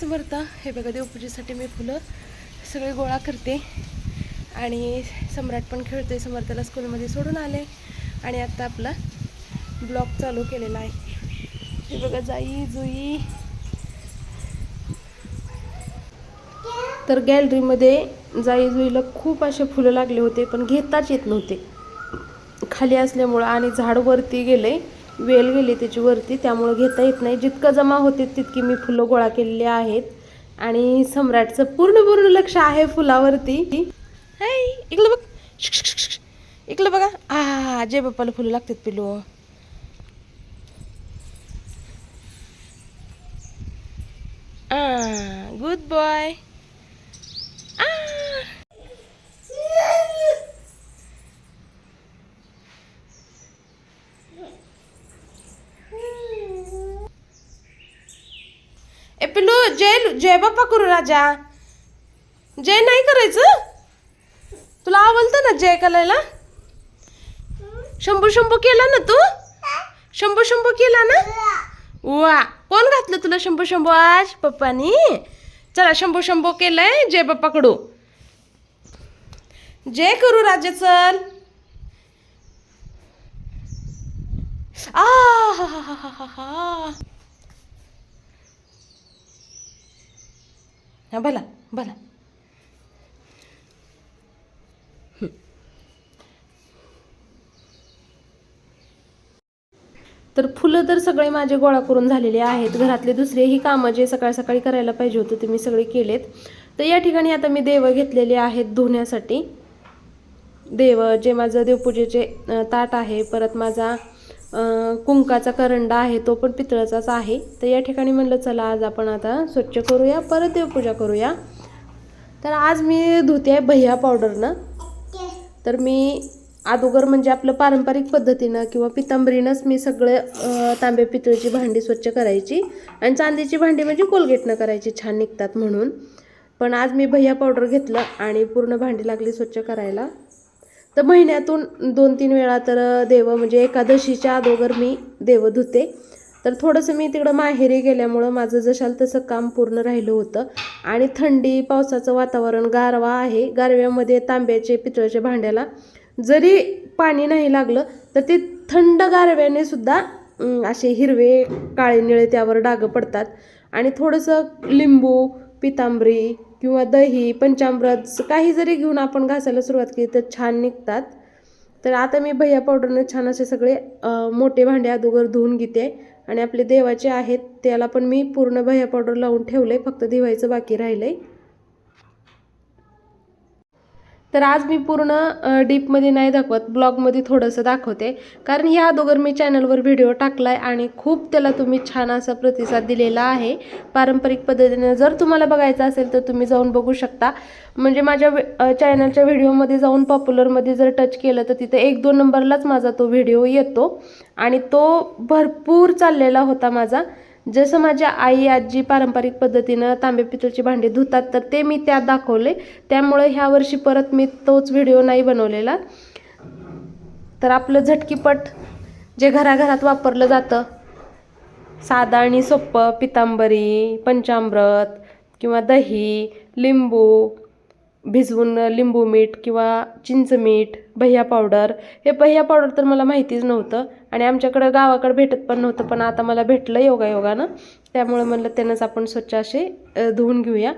समर्थ हे बघा देवपूजेसाठी मी फुलं सगळे गोळा करते. आणि सम्राट पण खेळतोय. समर्थाला स्कूलमध्ये सोडून आले. आणि आत्ता आपला ब्लॉग चालू केलेला आहे. हे बघा जाई जुई. तर गॅलरीमध्ये जाई जुईला खूप असे फुलं लागले होते पण घेताच येत नव्हते. खाली असल्यामुळं आणि झाड वरती गेले. वेल गेली त्याची वरती त्यामुळं घेता येत नाही. जितकं जमा होते तितकी मी फुलं गोळा केलेली आहेत. आणि सम्राटचं पूर्ण पूर्ण लक्ष आहे फुलावरती. हाय इकडं बघ. इकडं बघा. आ जय बाप्पाला फुलं लागतात पिलू गुड बॉय आ. जय जय बाप्पा करू राजा. जय नाही करायचं तुला आवडतं ना जय करायला? शंभू शंभू केला ना तू? शंभू शंभू केला ना? वा. कोण घातलं तुला शंभू शंभू आज? पप्पानी? चला शंभू शंभू केलंय जय बाप्पाकडू जय करू राजा चल. आ हा हा हा हा हा. हा बोला भला भला तर फुलं तर सगळे माझे गोळा करून झालेले आहेत. घरातले दुसरेही कामं जे सकाळ सकाळी करायला पाहिजे होते ते मी सगळे केलेत. तर या ठिकाणी आता मी देव घेतलेले आहेत धुण्यासाठी. देव जे माझं देवपूजेचे ताट आहे परत माझा कुंकाचा करंडा आहे तो पण पितळाचाच आहे. तर या ठिकाणी म्हणलं चला आज आपण आता स्वच्छ करूया परत देवपूजा करूया. तर आज मी धुते आहे भैया पावडरनं तर मी अगोदर म्हणजे आपलं पारंपरिक पद्धतीनं किंवा पितांबरीनंच मी सगळे तांबे पितळीची भांडी स्वच्छ करायची. आणि चांदीची भांडी म्हणजे कोलगेटनं करायची छान निघतात म्हणून. पण आज मी भैया पावडर घेतलं आणि पूर्ण भांडी लागली स्वच्छ करायला. तर महिन्यातून दोन तीन वेळा तर देव म्हणजे एकादशीच्या अगोदर मी देव धुते. तर थोडंसं मी तिकडं माहेरी गेल्यामुळं माझं जशाल तसं काम पूर्ण राहिलं होतं. आणि थंडी पावसाचं वातावरण गारवा आहे. गारव्यामध्ये तांब्याचे पितळाच्या भांड्याला जरी पाणी नाही लागलं तर ते थंड गारव्याने सुद्धा असे हिरवे काळे निळे त्यावर डाग पडतात. आणि थोडंसं लिंबू पितांबरी किंवा दही पंचामृत काही जरी घेऊन आपण घासायला सुरुवात केली तर छान निघतात. तर आता मी भैया पावडरने छान असे सगळे मोठे भांडे अगोदर धुवून घेते आणि आपले देवाचे आहेत त्याला पण मी पूर्ण भैया पावडर लावून ठेवलं आहे फक्त दिवायचं बाकी राहिलं आहे तर आज मी पूर्ण डीपमध्ये नाही दाखवत ब्लॉगमध्ये थोडंसं दाखवते. कारण ह्या अगोदर मी चॅनलवर व्हिडिओ टाकला आहे आणि खूप त्याला तुम्ही छान असा प्रतिसाद दिलेला आहे. पारंपरिक पद्धतीने जर तुम्हाला बघायचं असेल तर तुम्ही जाऊन बघू शकता. म्हणजे माझ्या चॅनलच्या व्हिडिओमध्ये जाऊन पॉप्युलरमध्ये जर टच केलं तर तिथं एक दोन नंबरलाच माझा तो व्हिडिओ येतो. आणि तो भरपूर चाललेला होता माझा. जसं माझ्या आई आजी पारंपरिक पद्धतीनं तांबे पितळची भांडी धुतात तर ते मी त्यात दाखवले. त्यामुळे ह्या वर्षी परत मी तोच व्हिडिओ नाही बनवलेला. तर आपलं झटकीपट जे घराघरात वापरलं जातं साधं आणि सोप्पं पितांबरी पंचामृत किंवा दही लिंबू भिजवून लिंबू मीठ किंवा चिंच मीठ भैया पावडर हे भैया पावडर तर मला माहितीच नव्हतं आणि आमच्याकडं गावाकडं भेटत पण नव्हतं पण आता मला भेटलं योगायोगानं. त्यामुळे म्हणलं त्यानंच आपण स्वच्छ असे धुवून घेऊया.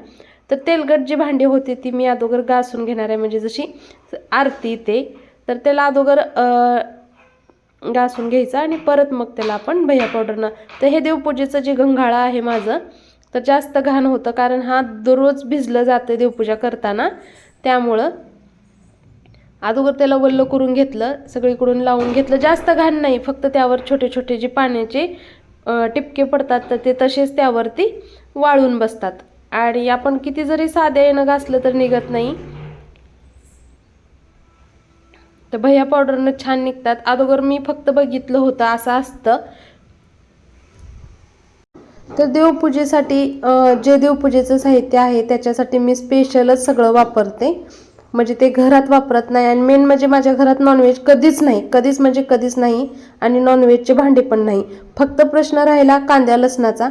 तर तेलकट जी भांडी होती ती मी अगोदर घासून घेणार आहे. म्हणजे जशी आरती ते तर त्याला अगोदर घासून घ्यायचं आणि परत मग त्याला आपण भैया पावडरनं. तर हे देवपूजेचं जे गंगाळा आहे माझं तर जास्त घाण होतं कारण हा दररोज भिजलं जातं देवपूजा करताना. त्यामुळं अगोदर त्याला वल्ल करून घेतलं सगळीकडून लावून घेतलं. जास्त घाण नाही फक्त त्यावर छोटे छोटे जे पाण्याचे टिपके पडतात तर ते तसेच त्यावरती वाळून बसतात. आणि आपण किती जरी साध्या येणं घासलं तर निघत नाही. तर भैया पावडरनं छान निघतात. अगोदर मी फक्त बघितलं होतं असं असतं. तर देवपूजेसाठी जे देवपूजेचं साहित्य आहे त्याच्यासाठी मी स्पेशलच सगळं वापरते. म्हणजे ते घरात वापरत नाही आणि मेन म्हणजे माझ्या घरात नॉनव्हेज कधीच नाही. कधीच म्हणजे कधीच नाही आणि नॉनव्हेजचे भांडे पण नाही. फक्त प्रश्न राहिला कांद्या लसणाचा.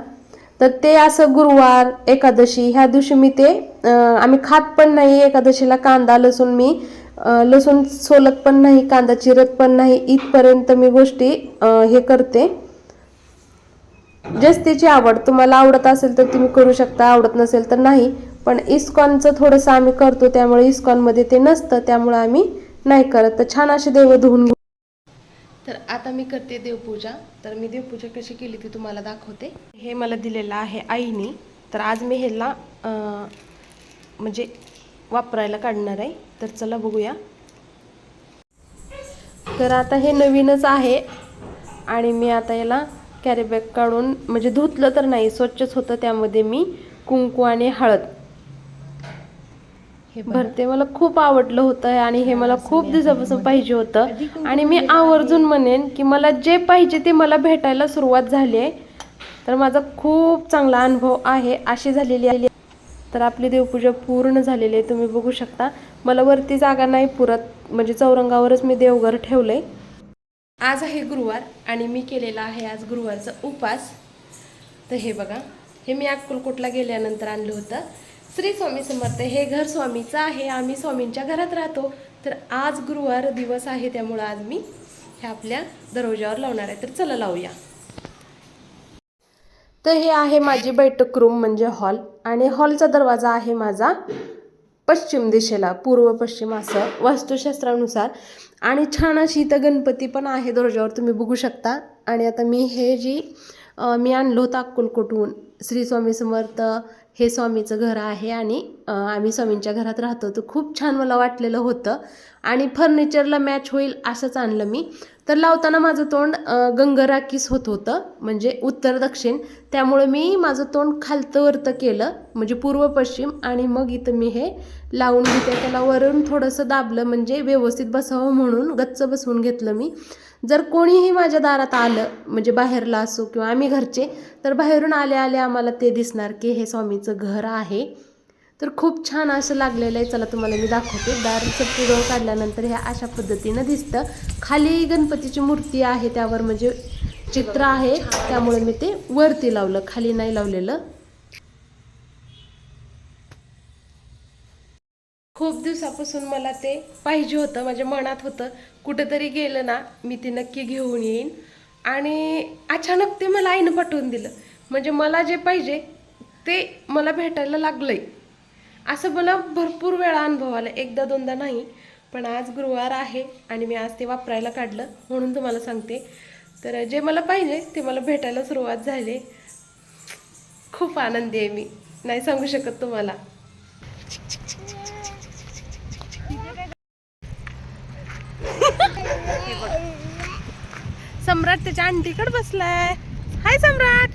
तर ते असं गुरुवार एकादशी ह्या दिवशी मी ते आम्ही खात पण नाही. एकादशीला कांदा लसूण मी लसूण सोलत पण नाही कांदा चिरत पण नाही. इथपर्यंत मी गोष्टी हे करते. जस्तीची आवड. तुम्हाला आवडत असेल तर तुम्ही करू शकता आवडत नसेल तर नाही. पण इस्कॉनचं थोडंसं आम्ही करतो त्यामुळे इस्कॉनमध्ये ते नसतं त्यामुळे आम्ही नाही करत. तर छान असे देव धुवून घेऊ. तर आता मी करते देवपूजा. तर मी देवपूजा कशी केली ती तुम्हाला दाखवते. हे मला दिलेलं आहे आईने. तर आज मी ह्याला म्हणजे वापरायला काढणार आहे. तर चला बघूया. तर आता हे नवीनच आहे. आणि मी आता याला कॅरीबॅग काढून म्हणजे धुतलं तर नाही स्वच्छच होतं त्यामध्ये मी कुंकू आणि हळद. हे भरते मला खूप आवडलं होतं आणि हे मला खूप दिवसापासून पाहिजे होतं. आणि मी आवर्जून म्हणेन की मला जे पाहिजे ते मला भेटायला सुरुवात झाली आहे. तर माझा खूप चांगला अनुभव आहे अशी झालेली आहे. तर आपली देवपूजा पूर्ण झालेली आहे तुम्ही बघू शकता. मला वरती जागा नाही पुरत म्हणजे चौरंगावरच मी देवघर ठेवलंय. आज आहे गुरुवार आणि मी केलेला आहे आज गुरुवारचा उपास. तर हे बघा हे मी अक्कलकोटला गेल्यानंतर आणलं होतं. श्री स्वामी समर्थ हे घर स्वामीचं आहे आम्ही स्वामींच्या घरात राहतो. तर आज गुरुवार दिवस आहे त्यामुळं आज मी हे आपल्या दरवाजावर लावणार आहे. तर चला लावूया. तर हे आहे माझी बैठक रूम म्हणजे हॉल आणि हॉलचा दरवाजा आहे माझा पश्चिम दिशेला पूर्व पश्चिम असं वास्तुशास्त्रानुसार. आणि छान अशी इथं गणपती पण आहे दर्जावर तुम्ही बघू शकता. आणि आता मी हे जी मी आणलो होतं अक्कलकोटहून श्री स्वामी समर्थ हे स्वामीचं घर आहे आणि आम्ही स्वामींच्या घरात राहतो. तर खूप छान मला वाटलेलं होतं. आणि फर्निचरला मॅच होईल असंच आणलं मी. तर लावताना माझं तोंड गंगराकीस होत होतं म्हणजे उत्तर दक्षिण. त्यामुळे मी माझं तोंड खालतं वरतं केलं म्हणजे पूर्व पश्चिम आणि मग इथं मी हे लावून घेते. त्याला वरून थोडंसं दाबलं म्हणजे व्यवस्थित बसावं म्हणून गच्च बसवून घेतलं मी. जर कोणीही माझ्या दारात आलं म्हणजे बाहेरला असो किंवा आम्ही घरचे तर बाहेरून आले आले आम्हाला ते दिसणार की हे स्वामीचं घर आहे. तर खूप छान असं लागलेलं आहे. चला तुम्हाला मी दाखवते. दारचं पुरव काढल्यानंतर ह्या अशा पद्धतीनं दिसतं. खाली गणपतीची मूर्ती आहे त्यावर म्हणजे चित्र आहे. त्यामुळे मी ते वरती लावलं खाली नाही लावलेलं. खूप दिवसापासून मला ते पाहिजे होतं माझ्या मनात होतं. कुठंतरी गेलं ना मी ते नक्की घेऊन येईन. आणि अचानक ते मला आईनं पाठवून दिलं. म्हणजे मला जे पाहिजे ते मला भेटायला लागलं आहे असं मला भरपूर वेळा अनुभव आला. एकदा दोनदा नाही पण आज गुरुवार आहे आणि मी आज ते वापरायला काढलं म्हणून तुम्हाला सांगते. तर जे मला पाहिजे ते मला भेटायला सुरुवात झाली. खूप आनंदी आहे मी. नाही सांगू शकत तुम्हाला. सम्राट त्याच्या आंटीकडे बसलाय. हाय सम्राट.